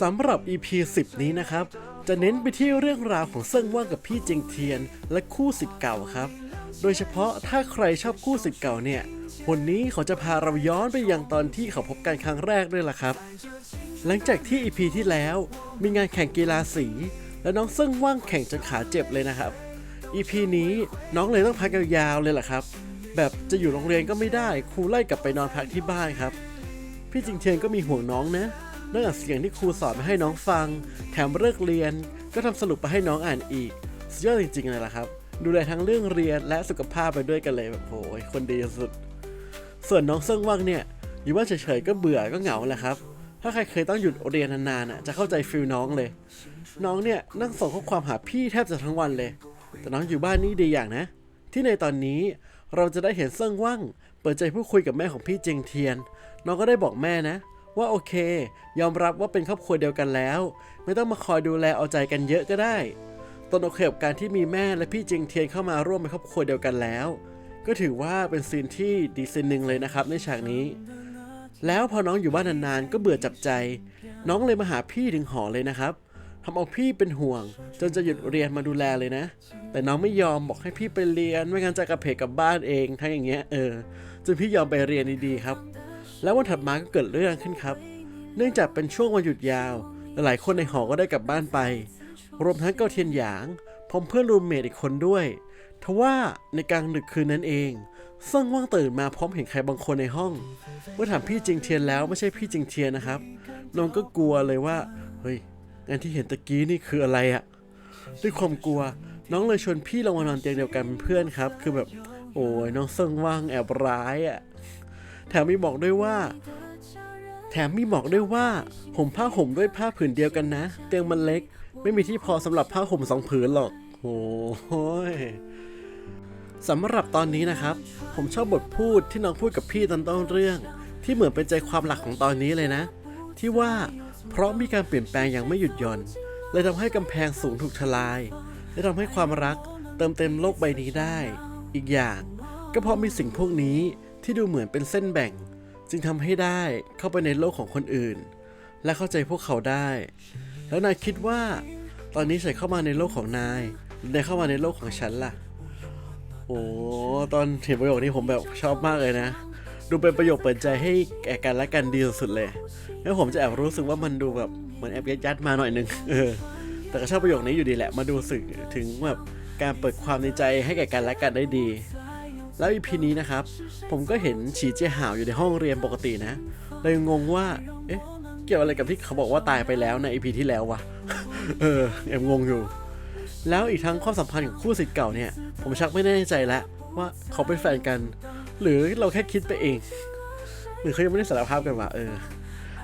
สำหรับ EP 10 นี้นะครับ จะเน้นไปที่เรื่องราวของเซิ่งว่างกับพี่เจงเทียน และคู่สิทธิ์เก่าครับ โดยเฉพาะถ้าใครชอบคู่สิทธิ์เก่าเนี่ยวันนี้เขาจะพาเราย้อนไปยังตอนที่เขาพบกันครั้งแรกด้วยล่ะครับ หลังจากที่ EP ที่แล้วมีงานแข่งกีฬาสี และน้องเซิ่งว่างแข่งจนขาเจ็บเลยนะครับ EP นี้น้องเลยต้องพักยาวๆเลยล่ะครับ แบบจะอยู่โรงเรียนก็ไม่ได้ครูไล่กลับไปนอนพักที่บ้านครับ พี่จิงเทียนก็มีห่วงน้องนะ เรื่องอัดเสียงที่ครูสอนมาให้น้องฟัง แถมเลิกเรียน ก็ทำสรุปมาให้น้องอ่านอีก สุดยอดจริงๆเลยล่ะครับ ดูแลทั้งเรื่องเรียนและสุขภาพไปด้วยกันเลยแบบโอ้ยคนดีสุด ส่วนน้องเซิงว่างเนี่ยอยู่บ้านเฉยๆก็เบื่อก็เหงาแหละครับ ถ้าใครเคยต้องหยุดเรียนนานๆน่ะจะเข้าใจฟิลน้องเลย น้องเนี่ยนั่งส่งข้อความหาพี่แทบจะทั้งวันเลย แต่น้องอยู่บ้านนี่ดีอย่างนะ ที่ในตอนนี้เราจะได้เห็นเซิงว่างเปิดใจพูดคุยกับแม่ของพี่เจงเทียน น้องก็ได้บอกแม่นะ ว่าโอเค ยอมรับว่าเป็นครอบครัวเดียวกันแล้ว ไม่ต้องมาคอยดูแลเอาใจกันเยอะก็ได้ตนโอเคกับการที่มีแม่และพี่เจงเทียนเข้ามาร่วมเป็นครอบครัวเดียวกันแล้ว ก็ถือว่าเป็นซีนที่ดีซีนหนึ่งเลยนะครับในฉากนี้ แล้วพอน้องอยู่บ้านนานๆก็เบื่อจับใจ น้องเลยมาหาพี่ถึงหอเลยนะครับทำเอาพี่เป็นห่วง จนจะหยุดเรียนมาดูแลเลยนะ แต่น้องไม่ยอมบอกให้พี่ไปเรียนไม่งั้นจะกระเพกกับบ้านเองทั้งอย่างเงี้ยเออจนพี่ยอมไปเรียนดีๆครับ แล้ววันถัดมาก็เกิดเรื่องขึ้นครับ เนื่องจากเป็นช่วงวันหยุดยาว หลายคนในหอก็ได้กลับบ้านไป รวมทั้งเกาเทียนหยางพร้อมเพื่อนรูมเมทอีกคนด้วยทว่าในกลางดึกคืนนั้นเองเซิ่งว่างตื่นมาพร้อมเห็นใครบางคนในห้อง เมื่อถามพี่จิงเทียนแล้วไม่ใช่พี่จิงเทียนนะครับ น้องก็กลัวเลยว่า เฮ้ยงานที่เห็นตะกี้นี่คืออะไรอะด้วยความกลัว น้องเลยชวนพี่ลงมานอนเตียงเดียวกันเป็นเพื่อนครับ คือแบบ โอ้ยน้องเซิ่งว่างแอบร้ายอะ แถมมีบอกด้วยว่า แถมมีบอกด้วยว่าห่มผ้าห่มด้วยผ้าผืนเดียวกันนะ เตียงมันเล็ก ไม่มีที่พอสำหรับผ้าห่มสองผืนหรอกโอ้ยสำหรับตอนนี้นะครับ ผมชอบบทพูดที่น้องพูดกับพี่ตอนต้นเรื่อง ที่เหมือนเป็นใจความหลักของตอนนี้เลยนะ ที่ว่าเพราะมีการเปลี่ยนแปลงอย่างไม่หยุดหย่อนเลยทำให้กำแพงสูงถูกทลายและทำให้ความรักเติมเต็มโลกใบนี้ได้ อีกอย่าง ก็เพราะมีสิ่งพวกนี้ ที่ดูเหมือนเป็นเส้นแบ่ง จึงทำให้ได้เข้าไปในโลกของคนอื่น และเข้าใจพวกเขาได้ แล้วนายคิดว่า ตอนนี้ฉันเข้ามาในโลกของนายหรือนายเข้ามาในโลกของฉันล่ะ โอ้ตอนเห็นประโยคนี้ผมแบบชอบมากเลยนะ ดูเป็นประโยคเปิดใจให้แก่กันและกันดีสุดๆเลย แล้วผมจะแอบรู้สึกว่ามันดูแบบเหมือนแอบยัดๆมาหน่อยนึงเออแต่ก็ชอบประโยคนี้อยู่ดีแหละ มาดูสึกถึงแบบการเปิดความในใจให้แก่กันและกันได้ดี แล้วอีพีนี้นะครับ ผมก็เห็นฉีเจห่าวอยู่ในห้องเรียนปกตินะเลยงงว่า เอ๊ะ เกี่ยวอะไรกับที่เขาบอกว่าตายไปแล้วในอีพีที่แล้ววะ เออแอบงงอยู่ แล้วอีกทั้งความสัมพันธ์ของคู่สิทธิ์เก่าเนี่ย ผมชักไม่แน่ใจแล้วว่าเขาเป็นแฟนกัน หรือเราแค่คิดไปเอง หรือเขายังไม่ได้สารภาพกันว่าเออ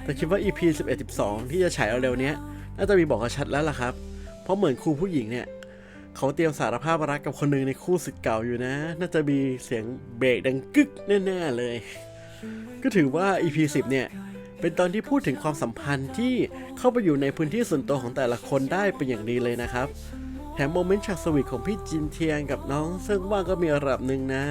แต่คิดว่า EP 11 12 ที่จะฉายเร็วๆเนี้ยน่าจะมีบอกกันชัดแล้วล่ะครับ เพราะเหมือนครูผู้หญิงเนี่ย เขาเตรียมสารภาพรักกับคนหนึ่งในคู่สิทธิ์เก่าอยู่นะ น่าจะมีเสียงเบรกดังกึกแน่ๆเลย ก็ถือว่า EP 10 เนี่ย เป็นตอนที่พูดถึงความสัมพันธ์ที่เข้าไปอยู่ในพื้นที่ส่วนตัวของแต่ละคนได้เป็นอย่างดีเลยนะครับ แถมโมเมนต์ฉากสวีทของพี่จินเทียงกับน้องซึ่งว่างก็มีระดับหนึ่งนะ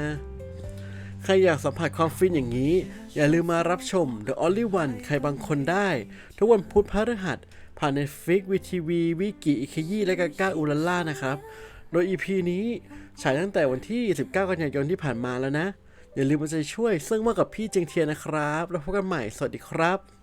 ใครอยากสัมผัสความฟินอย่างนี้ อย่าลืมมารับชม The Only One ใครบางคนได้ ทุกวันพุธพฤหัส ผ่านในฟิกวีทีวีวิกิอิคยี่และกาก้าอุลล่านะครับ โดย EP นี้ฉายตั้งแต่วันที่ 19 กันยายนที่ผ่านมาแล้วนะ อย่าลืมมาใจช่วยซึ่งมากับพี่เจงเทียนนะครับ แล้วพบกันใหม่สวัสดีครับ